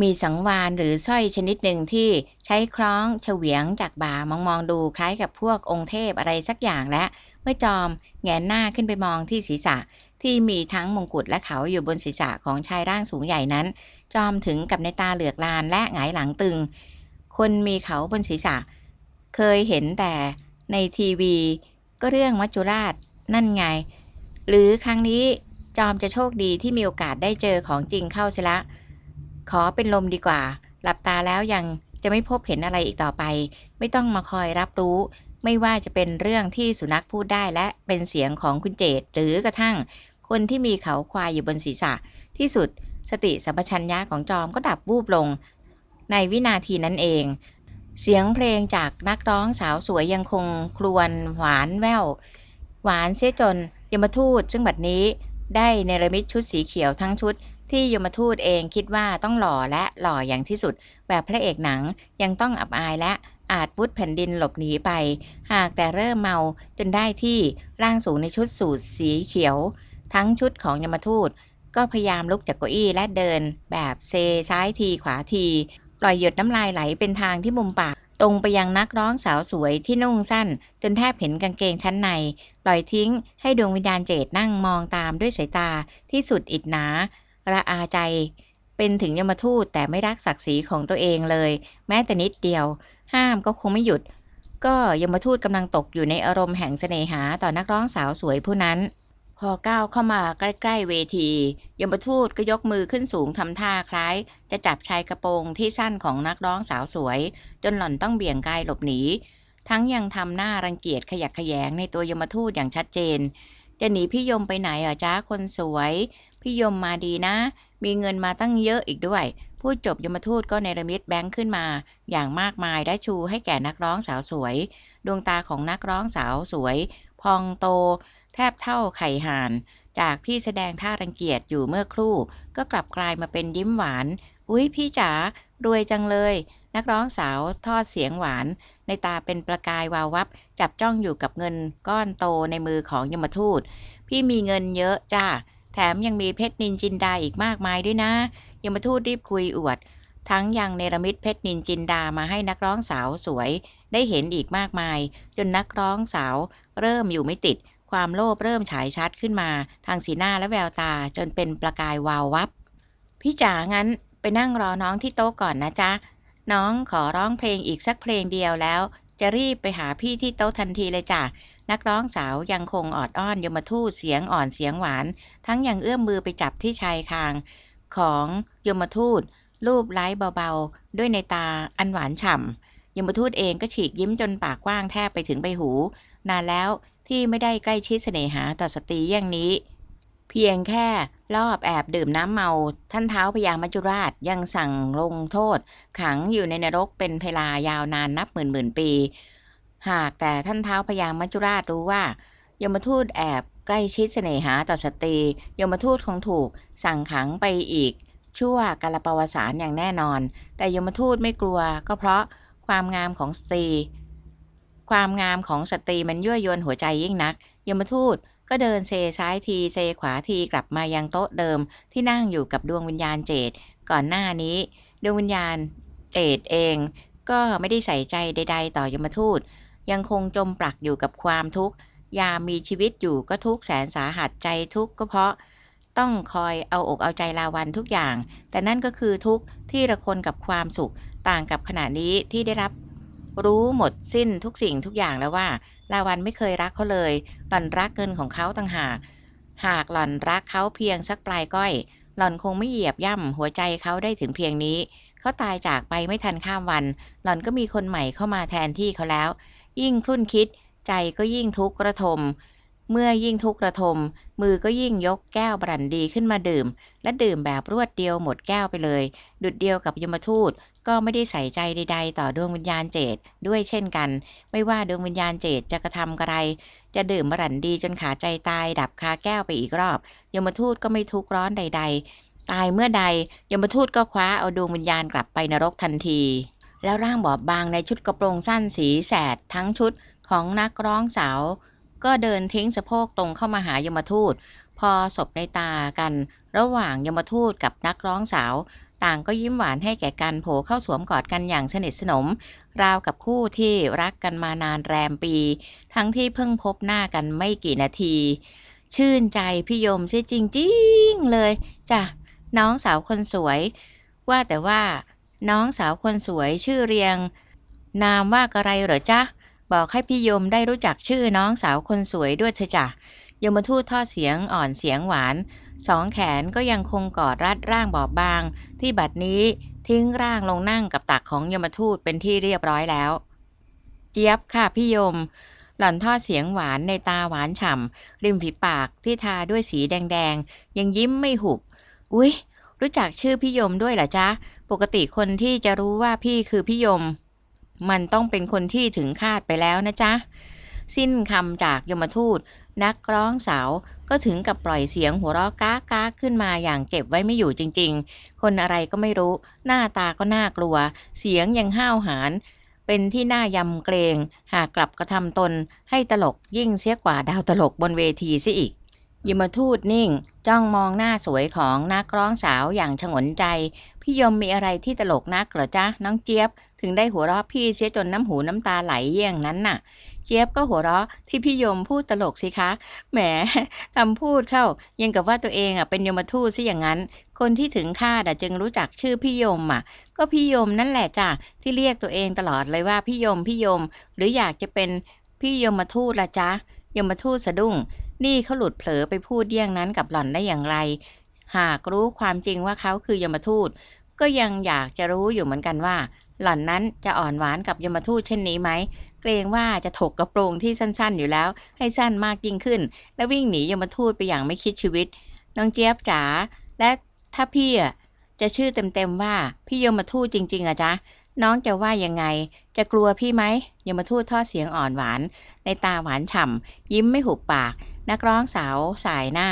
มีสังวานหรือสร้อยชนิดหนึ่งที่ใช้คล้องเฉวียงจากบ่ามองมองดูคล้ายกับพวกองค์เทพอะไรสักอย่างและ เมื่อจอมแงนหน้าขึ้นไปมองที่ศีรษะ ที่มีทั้งมงกุฎและเขาอยู่บนศีรษะของชายร่างสูงใหญ่นั้น จอมถึงกับในตาเหลือกลานและหงายหลังตึง คนมีเขาบนศีรษะ เคยเห็นแต่ในทีวี ก็เรื่องมัจจุราชนั่นไง หรือครั้งนี้จอมจะโชคดีที่มีโอกาสได้เจอของจริงเข้าเสียละ ขอเป็นลมดีกว่า หลับตาแล้วยังจะไม่พบเห็นอะไรอีกต่อไป ไม่ต้องมาคอยรับรู้ ไม่ว่าจะเป็นเรื่องที่สุนัขพูดได้และเป็นเสียงของคุณเจตหรือกระทั่ง คนที่มีเขาควายอยู่บนศีรษะ ที่สุดสติสัมปชัญญะของจอมก็ดับวูบลง ในวินาทีนั้นเอง เสียงเพลงจากนักร้องสาวสวยยังคงครวญหวานแววหวานเสียจนยมทูตซึ่งบัดนี้ได้เนรมิตชุดสีเขียวทั้งชุด ที่ยมทูตเองคิดว่าต้องหล่อและหล่ออย่างที่สุด แบบพระเอกหนังยังต้องอับอายและอาจวุฒแผ่นดินหลบหนีไป หากแต่เริ่มเมาจนได้ที่ร่างสูงในชุดสูทสีเขียว ทั้งชุดของยมทูต ก็พยายามลุกจากเก้าอี้และเดิน แบบเซซ้ายทีขวาทีปล่อยหยดน้ำลายไหลเป็นทางที่มุมปากตรงไปยังนักร้องสาวสวยที่นุ่งสั้น จนแทบเห็นกางเกงชั้นใน ปล่อยทิ้งให้ดวงวิญญาณเจดนั่งมองตามด้วยสายตาที่สุดอิดหนา ระอาใจ เป็นถึงยมทูตแต่ไม่รักศักดิ์ศรีของตัวเองเลย แม้แต่นิดเดียว ห้ามก็คงไม่หยุด ก็ยมทูตกำลังตกอยู่ในอารมณ์แห่งเสน่หาต่อนักร้องสาวสวยผู้นั้น พอก้าวเข้ามาใกล้ๆเวที ยมทูตก็ยกมือขึ้นสูงทำท่าคล้าย จะจับชายกระโปรงที่สั้นของนักร้องสาวสวย จนหล่อนต้องเบี่ยงกายหลบหนีทั้งยังทำหน้ารังเกียจขยักขยงในตัวยมทูตอย่างชัดเจน จะหนีพี่ยมไปไหนเหรอจ้าคนสวย พี่ยมมาดีนะ มีเงินมาตั้งเยอะอีกด้วยพูดจบยมทูตก็เนรมิตแบงค์ขึ้นมา อย่างมากมายได้ชูให้แก่นักร้องสาวสวย ดวงตาของนักร้องสาวสวย พองโต แทบเท่าไข่ห่าน จากที่แสดงท่ารังเกียจอยู่เมื่อครู่ ก็กลับกลายมาเป็นยิ้มหวาน อุ๊ยพี่จ๋ารวยจังเลย นักร้องสาวทอดเสียงหวาน ในตาเป็นประกายวาววับ จับจ้องอยู่กับเงินก้อนโตในมือของยมทูต พี่มีเงินเยอะจ้าแถมยังมีเพชรนินจินดาอีกมากมายด้วยนะยมทูตรีบคุยอวด ทั้งยังเนรมิตเพชรนินจินดามาให้นักร้องสาวสวย ได้เห็นอีกมากมาย จนนักร้องสาว เริ่มอยู่ไม่ติด ความโลภเริ่มฉายชัดขึ้นมา ทางสีหน้าและแววตาจนเป็นประกายวาววับ พี่จ๋างั้นไปนั่งรอน้องที่โต๊ะก่อนนะจ๊ะ น้องขอร้องเพลงอีกสักเพลงเดียวแล้ว จะรีบไปหาพี่ที่โต๊ะทันทีเลยจ้ะนักร้องสาวยังคงออดอ้อนยมทูตเสียงอ่อนเสียงหวาน ทั้งยังเอื้อมมือไปจับที่ชายคาง ของยมทูตรูปไล้เบาๆ ด้วยในตาอันหวานฉ่ำยมทูตเองก็ฉีกยิ้มจนปากกว้างแทบไปถึงใบหู นานแล้วที่ไม่ได้ใกล้ชิดเสน่หาต่อสตรีอย่างนี้ เพียงแค่รอบแอบดื่มน้ำเมา ท่านเท้าพญามัจจุราชยังสั่งลงโทษ ขังอยู่ในนรกเป็นเวลายาวนานนับหมื่นหมื่นปี หากแต่ท่านเท้าพญามัจจุราชรู้ว่ายมทูตแอบใกล้ชิดเสน่หาต่อสตรียมทูตคงถูกสั่งขังไปอีก ชั่วกาลปวสารอย่างแน่นอน แต่ยมทูตไม่กลัวก็เพราะความงามของสตรี ความงามของสตรีมันยั่วยวนหัวใจยิ่งนัก ยมทูต ก็เดินเซซ้ายทีเซขวาทีกลับมายังโต๊ะเดิม ที่นั่งอยู่กับดวงวิญญาณเจดก่อนหน้านี้ ดวงวิญญาณเจดเอง ก็ไม่ได้ใส่ใจใด ๆ ต่อยมทูต ยังคงจมปลักอยู่กับความทุกข์ยามมีชีวิตอยู่ก็ทุกข์แสนสาหัสใจทุกข์ก็เพราะ ต้องคอยเอาอกเอาใจลาวันทุกอย่าง แต่นั่นก็คือทุกข์ที่ระคนกับความสุขต่างกับขณะนี้ที่ได้รับรู้หมดสิ้นทุกสิ่งทุกอย่างแล้วว่า ลาวันไม่เคยรักเขาเลย หล่อนรักเงินของเขาต่างหาก หากหล่อนรักเขาเพียงสักปลายก้อย หล่อนคงไม่เหยียบย่ำหัวใจเขาได้ถึงเพียงนี้ เขาตายจากไปไม่ทันข้ามวัน หล่อนก็มีคนใหม่เข้ามาแทนที่เขาแล้ว ยิ่งคลุ่นคิด ใจก็ยิ่งทุกข์ระทม เมื่อยิ่งทุกข์ระทม มือก็ยิ่งยกแก้วบรันดีขึ้นมาดื่ม และดื่มแบบรวดเดียวหมดแก้วไปเลย ดุดเดียวกับยมทูตก็ไม่ได้ใส่ใจใด ๆ ต่อดวงวิญญาณเจดด้วยเช่นกัน ไม่ว่าดวงวิญญาณเจดจะกระทำอะไร จะดื่มบรันดีจนขาใจตาย ดับคาแก้วไปอีกรอบ ยมทูตก็ไม่ทุกข์ร้อนใด ๆ ตายเมื่อใดยมทูตก็คว้าเอาดวงวิญญาณกลับไปนรกทันที แล้วร่างบอบบางในชุดกระโปรงสั้นสีแสดทั้งชุดของนักร้องสาว ก็เดินทิ้งสะโพกตรงเข้ามาหายมทูต พอศพในตากัน ระหว่างยมทูตกับนักร้องสาว ต่างก็ยิ้มหวานให้แก่กันโผเข้าสวมกอดกันอย่างสนิทสนม ราวกับคู่ที่รักกันมานานแรมปี ทั้งที่เพิ่งพบหน้ากันไม่กี่นาที ชื่นใจพี่ยมเสียจริงๆเลยจ้ะน้องสาวคนสวย ว่าแต่ว่า น้องสาวคนสวยชื่อเรียง นามว่ากระไรเหรอจ๊ะ บอกให้พี่ยมได้รู้จักชื่อน้องสาวคนสวยด้วยเถอะจ้ะยมทูตทอดเสียงอ่อนเสียงหวาน สองแขนก็ยังคงกอดรัดร่างบอบบาง ที่บัดนี้ทิ้งร่างลงนั่งกับตักของยมทูตเป็นที่เรียบร้อยแล้ว เจี๊ยบค่ะพี่ยม หล่อนทอดเสียงหวานในตาหวานฉ่ำริมฝีปากที่ทาด้วยสีแดงๆ ยังยิ้มไม่หุบ อุ๊ย รู้จักชื่อพี่ยมด้วยเหรอจ๊ะ ปกติคนที่จะรู้ว่าพี่คือพี่ยม มันต้องเป็นคนที่ถึงคาดไปแล้วนะจ๊ะ สิ้นคำจากยมทูต นักร้องสาวก็ถึงกับปล่อยเสียงหัวเราะก้าก้าขึ้นมาอย่างเก็บไว้ไม่อยู่จริง ๆ คนอะไรก็ไม่รู้ หน้าตาก็น่ากลัว เสียงยังห้าวหาญเป็นที่น่ายำเกรง หากกลับกระทำตนให้ตลกยิ่งเสียกว่าดาวตลกบนเวทีเสียอีก ยมทูตนิ่ง จ้องมองหน้าสวยของนักร้องสาวอย่างฉงนใจ พี่ยมมีอะไรที่ตลกนักเหรอจ๊ะ น้องเจี๊ยบ ถึงได้หัวเราะพี่เสียจนน้ำหูน้ำตาไหลเยี่ยงนั้นน่ะ เจี๊ยบก็หัวเราะที่พี่ยมพูดตลกสิคะ แหมทำพูดเข้า ยังกับว่าตัวเองอะเป็นยมทูตซะอย่างนั้น คนที่ถึงคาดจึงรู้จักชื่อพี่ยมอะ ก็พี่ยมนั่นแหละจ้ะที่เรียกตัวเองตลอดเลยว่าพี่ยมพี่ยม หรืออยากจะเป็นพี่ยมทูตละจ๊ะยมทูตสะดุ้ง นี่เขาหลุดเผลอไปพูดเยี่ยงนั้นกับหล่อนได้อย่างไร หากรู้ความจริงว่าเขาคือยมทูต ก็ยังอยากจะรู้อยู่เหมือนกันว่า หล่อนนั้นจะอ่อนหวานกับยมทูตเช่นนี้ไหม เกรงว่าจะถกกระโปรงที่สั้นๆ อยู่แล้ว ให้สั้นมากยิ่งขึ้น แล้ววิ่งหนียมทูตไปอย่างไม่คิดชีวิต น้องเจี๊ยบจ๋า และถ้าพี่จะชื่อเต็มๆว่าพี่ยมทูตจริง ๆอะจ๊ะน้องจะว่ายังไง จะกลัวพี่ไหมยมทูตทอดเสียงอ่อนหวาน ในตาหวานฉ่ำยิ้มไม่หุบปาก นักร้องสาวสายหน้า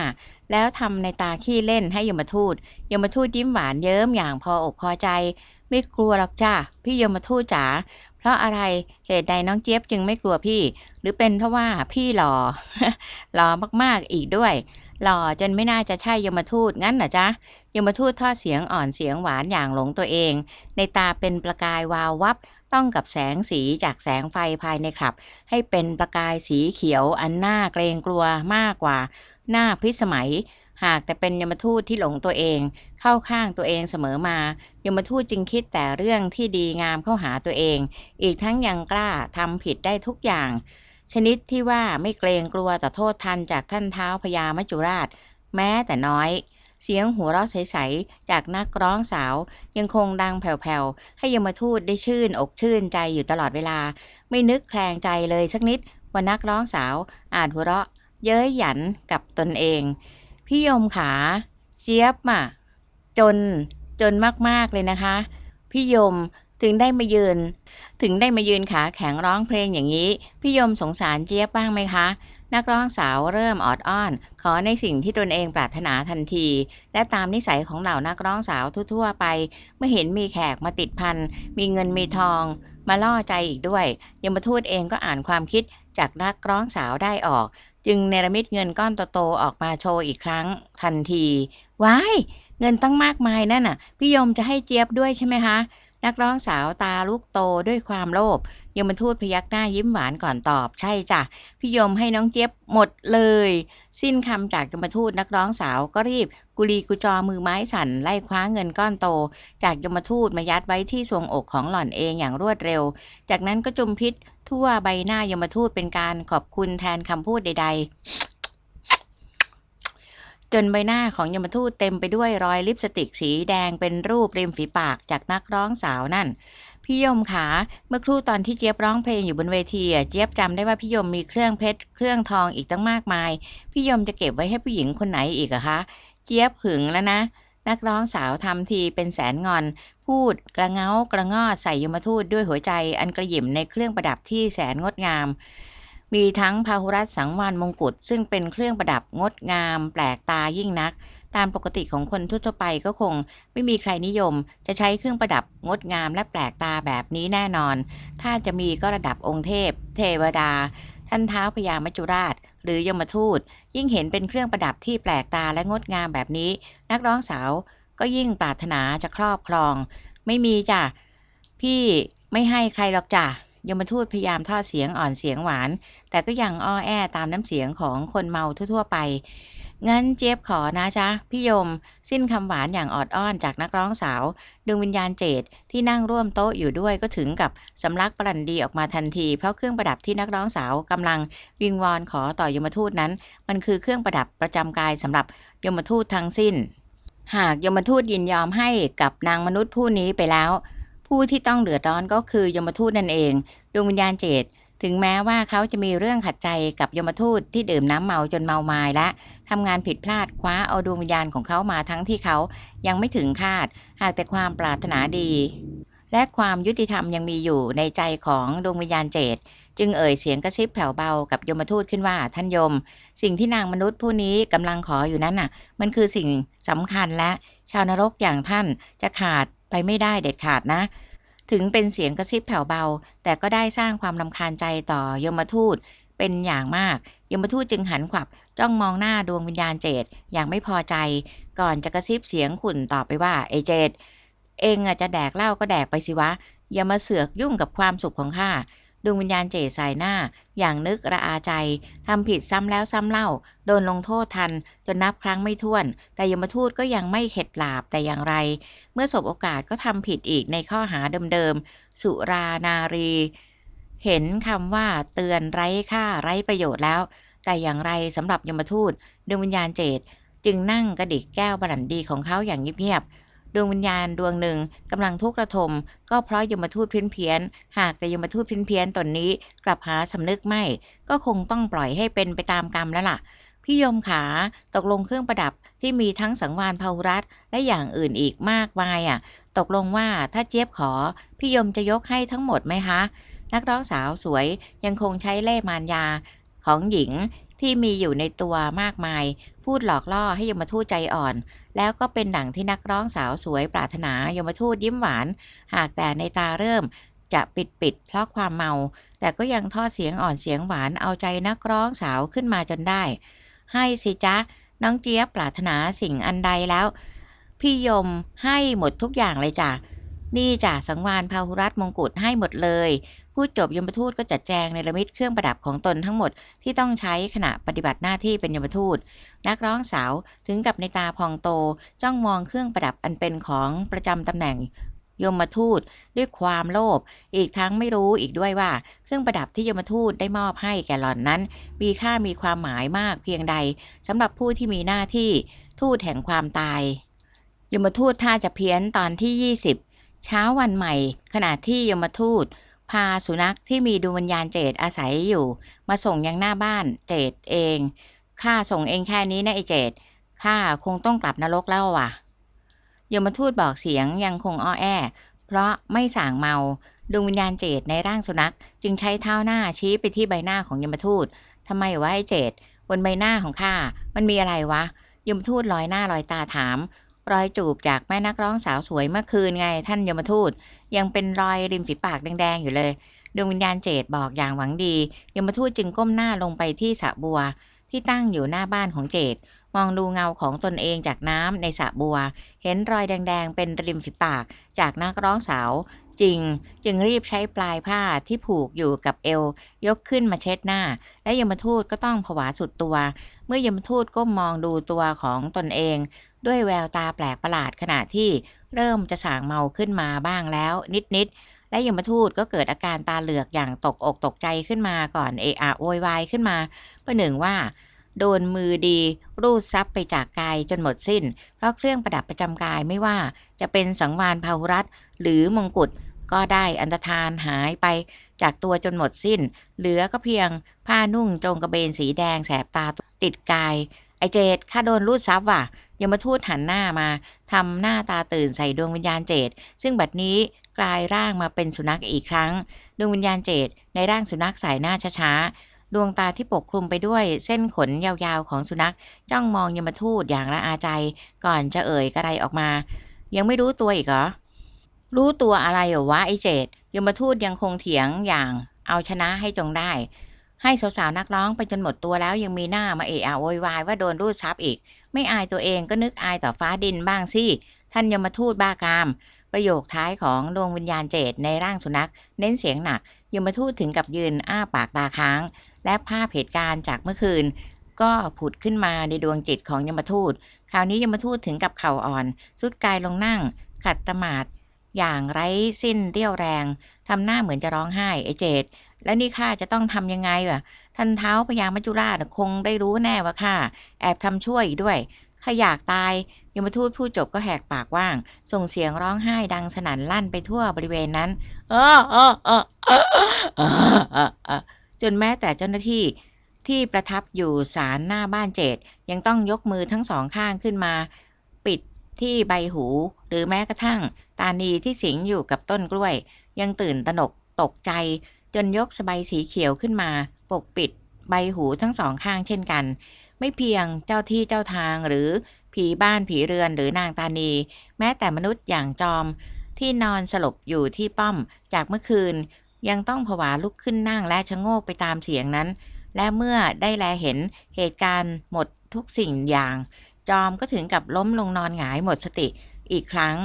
แล้วทำในตาขี้เล่นให้ยมทูตยมทูตยิ้มหวานเยิ้มอย่างพออกพอใจ ไม่กลัวหรอกจ้าพี่ยมทูตจ๋าเพราะอะไรเหตุใดน้องเจี๊ยบจึงไม่กลัวพี่ หรือเป็นเพราะว่าพี่หล่อหล่อมากๆอีกด้วยหล่อจนไม่น่าจะใช่ยมทูตงั้นเหรอจ๊ะยมทูตทอดเสียงอ่อนเสียงหวานอย่างหลงตัวเอง ในตาเป็นประกายวาววับ ต้องกับแสงสีจากแสงไฟภายในคลับ ให้เป็นประกายสีเขียวอันน่าเกรงกลัวมากกว่าหน้าพิสมัย หากแต่เป็นยมทูตที่หลงตัวเอง เข้าข้างตัวเองเสมอมา ยมทูตจึงคิดแต่เรื่องที่ดีงามเข้าหาตัวเอง อีกทั้งยังกล้าทำผิดได้ทุกอย่าง ชนิดที่ว่าไม่เกรงกลัวต่อโทษทันจากท่านเท้าพญามัจจุราช แม้แต่น้อย เสียงหัวเราะใสๆจากนักร้องสาว ยังคงดังแผ่วๆ ให้ยมทูตได้ชื่นอกชื่นใจอยู่ตลอดเวลา ไม่นึกแคลงใจเลยสักนิดว่านักร้องสาวอาจหัวเราะ เย้ยหยันกับตนเอง พี่ยมขาเจี๊ยบอะจนจนมากๆเลยนะคะ พี่ยม ถึงได้มายืน ถึงได้มายืนขาแข็งร้องเพลงอย่างนี้ พี่ยมสงสารเจี๊ยบบ้างไหมคะ นักร้องสาวเริ่มออดอ้อน ขอในสิ่งที่ตนเองปรารถนาทันที และตามนิสัยของเหล่านักร้องสาวทั่วๆไป เมื่อเห็นมีแขกมาติดพัน มีเงินมีทอง มาล่อใจอีกด้วยยมทูตเองก็อ่านความคิดจากนักร้องสาวได้ออก จึงเนรมิตเงินก้อนโตๆออกมาโชว์อีกครั้งทันทีว้ายเงินตั้งมากมายนั่นน่ะ พี่ยมจะให้เจี๊ยบด้วยใช่ไหมคะ นักร้องสาวตาลูกโตด้วยความโลภยมทูตพยักหน้ายิ้มหวานก่อนตอบใช่จ้ะพี่ยมให้น้องเจี๊ยบหมดเลย สิ้นคำจากยมทูตนักร้องสาวก็รีบ กุลีกุจอมือไม้สั่นไล่คว้าเงินก้อนโต จากยมทูตมายัดไว้ที่ทรวงอกของหล่อนเองอย่างรวดเร็ว จากนั้นก็จุมพิษทั่วใบหน้ายมทูตเป็นการขอบคุณแทนคำพูดใด ๆ จนใบหน้าของยมทูตเต็มไปด้วยรอยลิปสติกสีแดงเป็นรูปริมฝีปากจากนักร้องสาวนั่น พี่ยมขาเมื่อครู่ตอนที่เจี๊ยบร้องเพลงอยู่บนเวทีเจี๊ยบจำได้ว่าพี่ยมมีเครื่องเพชรเครื่องทองอีกตั้งมากมาย พี่ยมจะเก็บไว้ให้ผู้หญิงคนไหนอีกอะคะ เจี๊ยบหึงแล้วนะ นักร้องสาวทำทีเป็นแสนงอน พูดกระเงากระงอดใส่ยมทูตด้วยหัวใจอันกระหยิ่มในเครื่องประดับที่แสนงดงาม มีทั้งพาหุรัตสังวานมงกุฎซึ่งเป็นเครื่องประดับงดงาม แปลกตายิ่งนัก ตามปกติของคนทั่วไปก็คง ไม่มีใครนิยม จะใช้เครื่องประดับงดงามและแปลกตาแบบนี้แน่นอน ถ้าจะมีก็ระดับองค์เทพ เทวดา ท่านเท้าพญามัจจุราช หรือยมทูต ยิ่งเห็นเป็นเครื่องประดับที่แปลกตาและงดงามแบบนี้ นักร้องสาวก็ยิ่งปรารถนาจะครอบครอง ไม่มีจ้ะพี่ไม่ให้ใครหรอกจ้ะ ยมทูตพยายามทอดเสียงอ่อนเสียงหวาน แต่ก็ยังอ้อแอตามน้ำเสียงของคนเมาทั่วๆไป งั้นเจี๊ยบขอนะจ๊ะ พี่ยม สิ้นคำหวานอย่างออดอ้อนจากนักร้องสาว ดวงวิญญาณเจดที่นั่งร่วมโต๊ะอยู่ด้วยก็ถึงกับสำลักปรันดีออกมาทันที เพราะเครื่องประดับที่นักร้องสาวกำลังวิงวอนขอต่อยมทูตนั้น มันคือเครื่องประดับประจำกายสำหรับยมทูตทั้งสิ้น หากยมทูตยินยอมให้กับนางมนุษย์ผู้นี้ไปแล้ว ผู้ที่ต้องเดือดร้อนก็คือยมทูตนั่นเอง ดวงวิญญาณเจดถึงแม้ว่าเขาจะมีเรื่องขัดใจกับยมทูตที่ดื่มน้ำเมาจนเมาไมาและทำงานผิดพลาดคว้าเอาดวงวิญญาณของเขามาทั้งที่เขายังไม่ถึงคาด หากแต่ความปรารถนาดี และความยุติธรรมยังมีอยู่ในใจของดวงวิญญาณเจดจึงเอ่ยเสียงกระซิบแผ่วเบากับยมทูตขึ้นว่าท่านยม สิ่งที่นางมนุษย์ผู้นี้กำลังขออยู่นั้นน่ะ มันคือสิ่งสำคัญและชาวนรกอย่างท่านจะขาด ไปไม่ได้เด็ดขาดนะ ถึงเป็นเสียงกระซิบแผ่วเบา แต่ก็ได้สร้างความลำคาญใจต่อยมทูตเป็นอย่างมาก ยมทูตจึงหันขวับ จ้องมองหน้าดวงวิญญาณเจดอย่างไม่พอใจ ก่อนจะกระซิบเสียงขุ่นตอบไปว่าไอเจดเองอาจจะแดกเหล้าก็แดกไปสิวะ อย่ามาเสือกยุ่งกับความสุขของข้า ดวงวิญญาณเจดสายหน้า อย่างนึกระอาใจทำผิดซ้ำแล้วซ้ำเล่า โดนลงโทษทัน จนนับครั้งไม่ถ้วน แต่ยมทูตก็ยังไม่เข็ดหลาบแต่อย่างไร เมื่อสบโอกาสก็ทำผิดอีกในข้อหาเดิมๆ สุรานารี เห็นคำว่าเตือนไร้ค่าไร้ประโยชน์แล้ว แต่อย่างไรสำหรับยมทูตดวงวิญญาณเจดจึงนั่งกระดิกแก้วบรันดีของเขาอย่างเงียบๆ ดวงวิญญาณดวงหนึ่งกำลังทุกข์ระทม ก็เพราะยมทูตเพี้ยนเพียนหากแต่ยมทูตเพี้ยนเพียนตนนี้กลับหาสำนึกไม่ ก็คงต้องปล่อยให้เป็นไปตามกรรมแล้วล่ะ พี่ยมขาตกลงเครื่องประดับที่มีทั้งสังวานพาหุรัตและอย่างอื่นอีกมากมายอะ ตกลงว่าถ้าเจี๊ยบขอ พี่ยมจะยกให้ทั้งหมดไหมคะ นักร้องสาวสวยยังคงใช้เล่ห์มารยาของหญิง ที่มีอยู่ในตัวมากมาย พูดหลอกล่อให้ยมทูตใจอ่อน แล้วก็เป็นดั่งที่นักร้องสาวสวยปรารถนายมทูตยิ้มหวาน หากแต่ในตาเริ่มจะปิดปิดเพราะความเมา แต่ก็ยังทอดเสียงอ่อนเสียงหวานเอาใจนักร้องสาวขึ้นมาจนได้ ให้สิจ๊ะ น้องเจี๊ยบปรารถนาสิ่งอันใดแล้ว พี่ยมให้หมดทุกอย่างเลยจ้ะ นี่จ้ะสังวานพาหุรัตมงกุฎให้หมดเลย พูดจบยมทูตก็จัดแจงในระมิดเครื่องประดับของตนทั้งหมดที่ต้องใช้ขณะปฏิบัติหน้าที่เป็นยมทูต นักร้องสาวถึงกับในตาพองโตจ้องมองเครื่องประดับอันเป็นของประจำตำแหน่งยมทูตด้วยความโลภ อีกทั้งไม่รู้อีกด้วยว่า เครื่องประดับที่ยมทูตได้มอบให้แก่หล่อนนั้น มีค่ามีความหมายมากเพียงใดสำหรับผู้ที่มีหน้าที่ทูตแห่งความตาย ยมทูตท่าจะเพี้ยนตอนที่ 20 เช้าวันใหม่ ขณะที่ยมทูต พาสุนัขที่มีดวงวิญญาณเจดอาศัยอยู่ มาส่งยังหน้าบ้านเจดเองข้าส่งเองแค่นี้นะไอเจดข้าคงต้องกลับนรกแล้วว่ะยมทูตบอกเสียงยังคงอ้อแอ เพราะไม่ส่างเมาดวงวิญญาณเจดในร่างสุนัข จึงใช้เท้าหน้าชี้ไปที่ใบหน้าของยมทูตทำไมวะไอเจดบนใบหน้าของข้ามันมีอะไรวะยมทูตลอยหน้าลอยตาถาม รอยจูบจากแม่นักร้องสาวสวยเมื่อคืนไงท่านยมทูต ยังเป็นรอยริมฝีปากแดงๆอยู่เลยดวงวิญญาณเจดบอกอย่างหวังดี ยมทูตจึงก้มหน้าลงไปที่สระบัว ที่ตั้งอยู่หน้าบ้านของเจดมองดูเงาของตนเองจากน้ำในสระบัว เห็นรอยแดงๆ เป็นริมฝีปากจากนักร้องสาว จริง จึงรีบใช้ปลายผ้าที่ผูกอยู่กับเอว ยกขึ้นมาเช็ดหน้า และยมทูตก็ต้องผวาสุดตัว เมื่อยมทูตก้มมองดูตัวของตนเอง ด้วยแววตาแปลกประหลาดขณะที่เริ่มจะสางเมาขึ้นมาบ้างแล้ว นิดๆและยมทูตก็เกิดอาการตาเหลือกอย่างตกอกตกใจขึ้นมาก่อนเอะอะโวยวายขึ้นมาประหนึ่งว่าโดนมือดี รูดซับไปจากกายจนหมดสิ้น เพราะเครื่องประดับประจำกายไม่ว่าจะเป็นสังวานพาหุรัตหรือมงกุฎ ก็ได้อันตรธานหายไปจากตัวจนหมดสิ้น เหลือก็เพียงผ้านุ่งจงกระเบนสีแดงแสบตาติดกาย ไอเจดข้าโดนรูดซับว่ะยมทูตหันหน้ามาทำหน้าตาตื่นใส่ดวงวิญญาณเจดซึ่งบัดนี้กลายร่างมาเป็นสุนัขอีกครั้ง ดวงวิญญาณเจดในร่างสุนัขสายหน้าช้าๆ ดวงตาที่ปกคลุมไปด้วยเส้นขนยาวๆของสุนัขจ้องมองยมทูตอย่างละอาใจ ก่อนจะเอ่ยกระไรออกมา ยังไม่รู้ตัวอีกเหรอ รู้ตัวอะไรเหรอวะไอเจดยมทูตยังคงเถียงอย่างเอาชนะให้จงได้ ให้สาวๆนักร้องไปจนหมดตัวแล้วยังมีหน้ามาเอะอะโวยวายว่าโดนรูดซับอีก ไม่อายตัวเองก็นึกอายต่อฟ้าดินบ้างสิท่านยมทูตบ้ากาม ประโยคท้ายของดวงวิญญาณเจตในร่างสุนัข เน้นเสียงหนักยมทูตถึงกับยืนอ้าปากตาค้าง และภาพเหตุการณ์จากเมื่อคืน ก็ผุดขึ้นมาในดวงจิตของยมทูต คราวนี้ยมทูตถึงกับเข่าอ่อน สุดกายลงนั่ง ขัดตมาด อย่างไร้สิ้นเรี่ยวแรงทำหน้าเหมือนจะร้องไห้ไอ้เจดและนี่ข้าจะต้องทำยังไงวะท่านเท้าพญามัจจุราชคงได้รู้แน่ว่าข้าแอบทำช่วยอีกด้วยข้าอยากตายยมทูตผู้จบก็แหกปากว่าง ส่งเสียงร้องไห้ดังสนั่นลั่นไปทั่วบริเวณนั้นออเออเออเออเออเออเออจนแม้แต่เจ้าหน้าที่ที่ประทับอยู่ศาลหน้าบ้านเจดยังต้องยกมือทั้งสองข้างขึ้นมา ปิด ที่ใบหู หรือแม้กระทั่ง ตานีที่สิงอยู่กับต้นกล้วย ยังตื่นตระหนกตกใจ จนยกสบายสีเขียวขึ้นมา ปกปิด ใบหูทั้งสองข้างเช่นกัน ไม่เพียงเจ้าที่เจ้าทางหรือผีบ้านผีเรือนหรือนางตานี แม้แต่มนุษย์อย่างจอม ที่นอนสลบอยู่ที่ป้อมจากเมื่อคืน ยังต้องผวาลุกขึ้นนั่งและชะโงกไปตามเสียงนั้น และเมื่อได้แลเห็นเหตุการณ์หมดทุกสิ่งอย่าง จอมก็ถึงกับล้มลงนอนหงายหมดสติ อีกครั้ง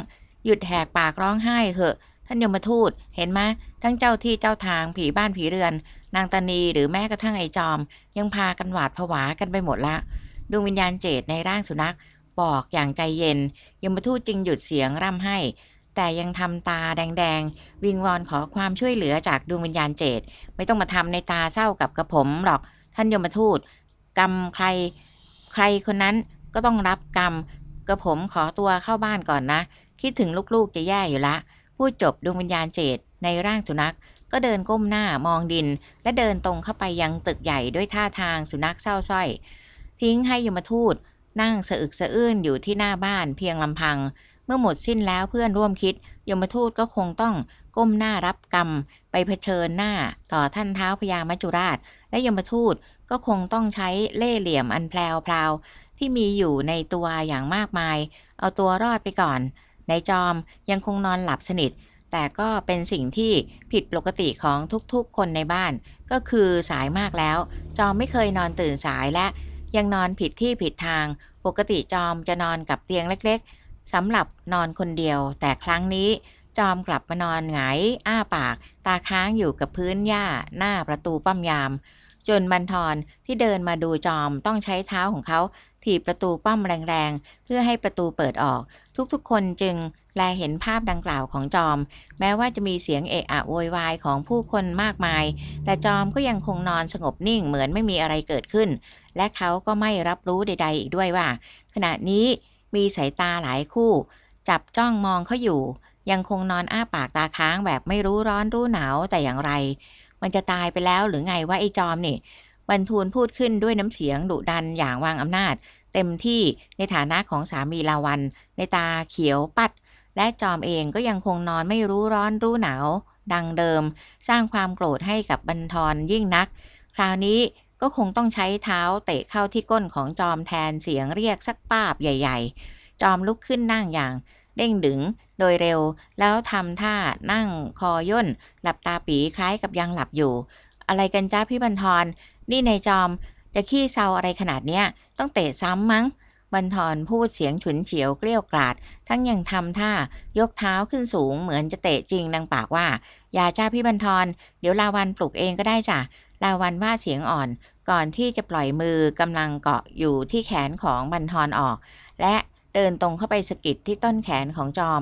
หยุดแหกปากร้องไห้เหอะ ท่านยมทูตเห็นไหมทั้งเจ้าที่เจ้าทางผีบ้านผีเรือน นางตานีหรือแม้กระทั่งไอ้จอม ยังพากันหวาดผวากันไปหมดละดวงวิญญาณเจตในร่างสุนัข บอกอย่างใจเย็น ยมทูตจึงหยุดเสียงร่ำให้ แต่ยังทำตาแดงๆ วิงวอนขอความช่วยเหลือจากดวงวิญญาณเจต ไม่ต้องมาทำในตาเศร้ากับกระผมหรอก ท่านยมทูตกรรมใคร ใครคนนั้น ก็ต้องรับกรรมกระผมขอตัวเข้าบ้านก่อนนะ คิดถึงลูกๆจะแย่อยู่ละ พูดจบดวงวิญญาณเจตในร่างสุนัข ก็เดินก้มหน้ามองดิน และเดินตรงเข้าไปยังตึกใหญ่ด้วยท่าทางสุนัขเศร้าสร้อย ทิ้งให้ยมทูต นั่งสะอึกสะอื้นอยู่ที่หน้าบ้านเพียงลำพัง เมื่อหมดสิ้นแล้วเพื่อนร่วมคิด ยมทูตก็คงต้องก้มหน้ารับกรรม ไปเผชิญหน้าต่อท่านเท้าพญามัจจุราช และยมทูตก็คงต้องใช้เล่ห์เหลี่ยมอันแพรวพราว ที่มีอยู่ในตัวอย่างมากมาย เอาตัวรอดไปก่อนในจอมยังคงนอนหลับสนิท แต่ก็เป็นสิ่งที่ผิดปกติของทุกๆ คนในบ้าน ก็คือสายมากแล้ว จอมไม่เคยนอนตื่นสายและ ยังนอนผิดที่ผิดทาง ปกติจอมจะนอนกับเตียงเล็กๆสำหรับนอนคนเดียว แต่ครั้งนี้จอมกลับมานอนหงายอ้าปาก ตาค้างอยู่กับพื้นหญ้าหน้าประตูป้อมยาม จนบันทอนที่เดินมาดูจอมต้องใช้เท้าของเขา ถีบประตูป้อมแรงๆ เพื่อให้ประตูเปิดออก ทุกๆ คนจึงแลเห็นภาพดังกล่าวของจอม แม้ว่าจะมีเสียงเอะอะโวยวายของผู้คนมากมาย แต่จอมก็ยังคงนอนสงบนิ่งเหมือนไม่มีอะไรเกิดขึ้น และเขาก็ไม่รับรู้ใด ๆ อีกด้วยว่า ขณะนี้มีสายตาหลายคู่ จับจ้องมองเขาอยู่ ยังคงนอนอ้าปากตาค้างแบบไม่รู้ร้อนรู้หนาวแต่อย่างไร มันจะตายไปแล้วหรือไงว่าไอ้จอมนี่ บรรทูลพูดขึ้นด้วยน้ำเสียงดุดันอย่างวางอำนาจ เต็มที่ในฐานะของสามีลาวัน ในตาเขียวปัด และจอมเองก็ยังคงนอนไม่รู้ร้อนรู้หนาว ดังเดิม สร้างความโกรธให้กับบรรทอนยิ่งนัก คราวนี้ก็คงต้องใช้เท้าเตะเข้าที่ก้นของจอมแทนเสียงเรียกสักป้าบใหญ่ ๆ จอมลุกขึ้นนั่งอย่าง เด้งดึงโดยเร็ว แล้วทำท่านั่งคอย่น หลับตาปีคล้ายกับยังหลับอยู่ อะไรกันจ้าพี่บรรทอ นี่นายจอมจะขี้เซาอะไรขนาดเนี้ย ต้องเตะซ้ำมั้งบรรทอนพูดเสียงฉุนเฉียวเกลี้ยวกราดทั้งยังทำท่ายกเท้าขึ้นสูงเหมือนจะเตะจริงดังปากว่า อย่าจ้าพี่บรรทอนเดี๋ยวลาวันปลุกเองก็ได้จ้ะลาวันว่าเสียงอ่อนก่อนที่จะปล่อยมือกำลังเกาะอยู่ที่แขนของบรรทอนออก และเดินตรงเข้าไปสกิดที่ต้นแขนของจอม